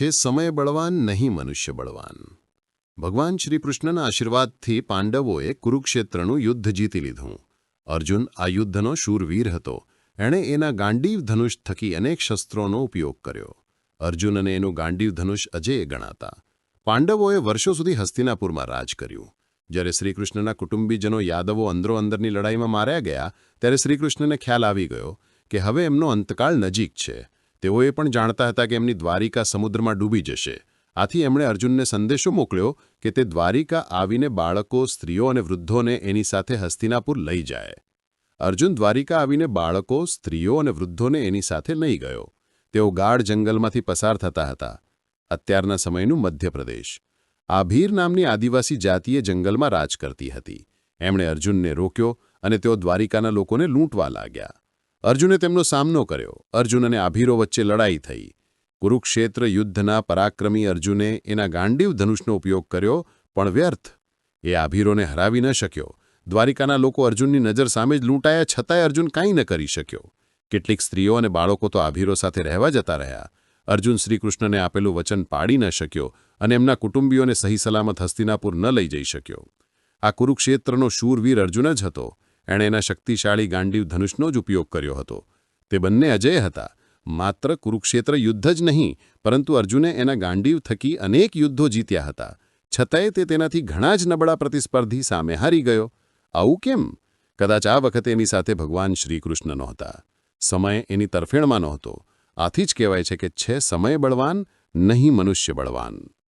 છે સમય બળવાન, નહીં મનુષ્ય બળવાન. ભગવાન શ્રી કૃષ્ણના આશીર્વાદથી પાંડવોએ કુરુક્ષેત્રનું યુદ્ધ જીતી લીધું. અર્જુન આ યુદ્ધનો શૂરવીર હતો. એણે એના ગાંડીવ ધનુષ થકી અનેક શસ્ત્રોનો ઉપયોગ કર્યો. અર્જુન અને એનું ગાંડીવ ધનુષ અજેય ગણાતા. પાંડવોએ વર્ષો સુધી હસ્તિનાપુરમાં રાજ કર્યું. જ્યારે શ્રીકૃષ્ણના કુટુંબીજનો યાદવો અંદરો અંદરની લડાઈમાં માર્યા ગયા, ત્યારે શ્રીકૃષ્ણને ખ્યાલ આવી ગયો કે હવે એમનો અંતકાળ નજીક છે. તેઓએ પણ જાણતા હતા કે એમની દ્વારિકા સમુદ્રમાં ડૂબી જશે. આથી એમણે અર્જુનને સંદેશો મોકલ્યો કે તે દ્વારિકા આવીને બાળકો, સ્ત્રીઓ અને વૃદ્ધોને એની સાથે હસ્તિનાપુર લઈ જાય. અર્જુન દ્વારિકા આવીને બાળકો, સ્ત્રીઓ અને વૃદ્ધોને એની સાથે લઈ ગયો. તેઓ ગાઢ જંગલમાંથી પસાર થતા હતા. અત્યારના સમયનું મધ્યપ્રદેશ. આભીર નામની આદિવાસી જાતિએ જંગલમાં રાજ કરતી હતી. એમણે અર્જુનને રોક્યો અને તેઓ દ્વારિકાના લોકોને લૂંટવા લાગ્યા. અર્જુને તેમનો સામનો કર્યો. અર્જુન અને આભીરો વચ્ચે લડાઈ થઈ. કુરુક્ષેત્ર યુદ્ધના પરાક્રમી અર્જુને એના ગાંડીવ ધનુષનો ઉપયોગ કર્યો, પણ વ્યર્થ. એ આભીરોને હરાવી ન શક્યો. દ્વારિકાના લોકો અર્જુનની નજર સામે જ લૂંટાયા છતાંય અર્જુન કાંઈ ન કરી શક્યો. કેટલીક સ્ત્રીઓ અને બાળકો તો આભીરો સાથે રહેવા જતા રહ્યા. અર્જુન શ્રીકૃષ્ણને આપેલું વચન પાડી ન શક્યો અને એમના કુટુંબીઓને સહી સલામત હસ્તિનાપુર ન લઈ જઈ શક્યો. આ કુરુક્ષેત્રનો શૂરવીર અર્જુન જ હતો. એણે એના શક્તિશાળી ગાંડીવ ધનુષનો જ ઉપયોગ કર્યો હતો. તે બંને અજય હતા. માત્ર કુરુક્ષેત્ર યુદ્ધ જ નહીં, પરંતુ અર્જુને એના ગાંડીવ થકી અનેક યુદ્ધો જીત્યા હતા. છતાંય તે તેનાથી ઘણા જ નબળા પ્રતિસ્પર્ધી સામે હારી ગયો. આવું કેમ? કદાચ આ વખતે એની સાથે ભગવાન શ્રીકૃષ્ણ નહોતા. સમય એની તરફેણમાં નહોતો. આથી જ કહેવાય છે કે છે સમય બળવાન, નહીં મનુષ્ય બળવાન.